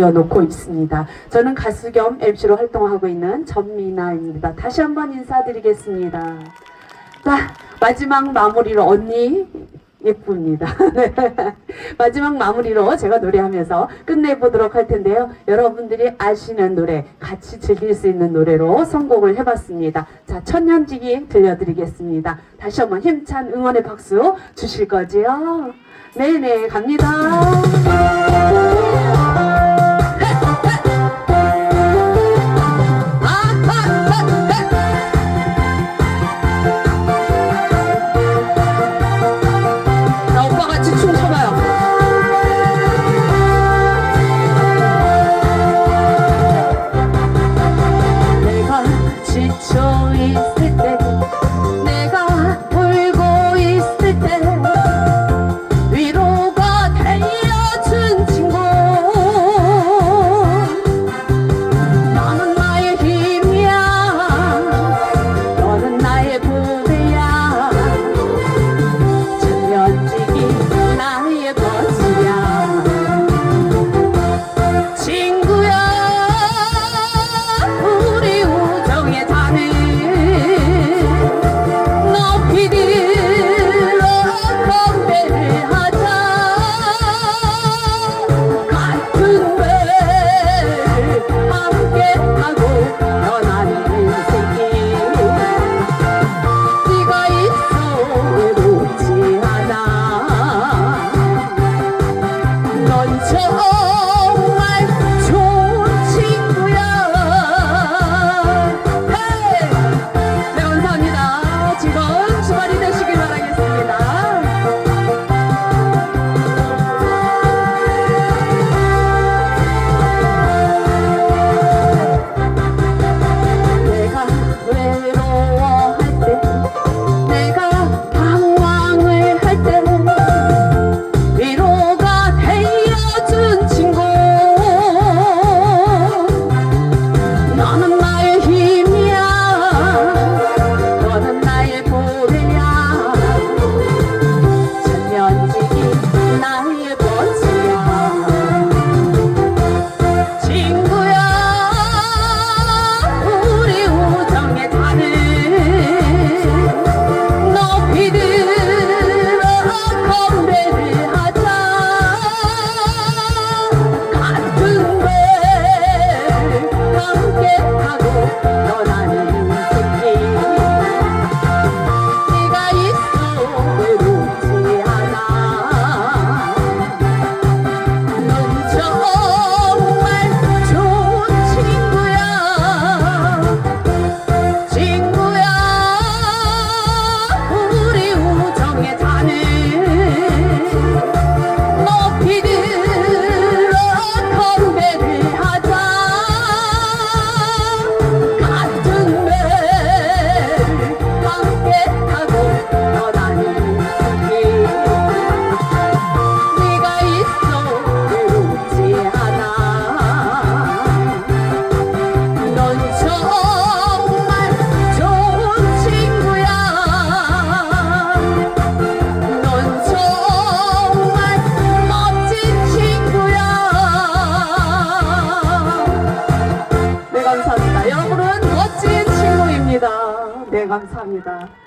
놓고 있습니다. 저는 가수 겸 MC로 활동하고 있는 전미나입니다. 다시 한번 인사드리겠습니다. 자, 마지막 마무리로 언니 예쁩니다. 네. 마지막 마무리로 제가 노래하면서 끝내보도록 할 텐데요. 여러분들이 아시는 노래, 같이 즐길 수 있는 노래로 선곡을 해봤습니다. 자, 천년지기 들려드리겠습니다. 다시 한번 힘찬 응원의 박수 주실 거지요? 네네, 갑니다. Oh. 네, 감사합니다.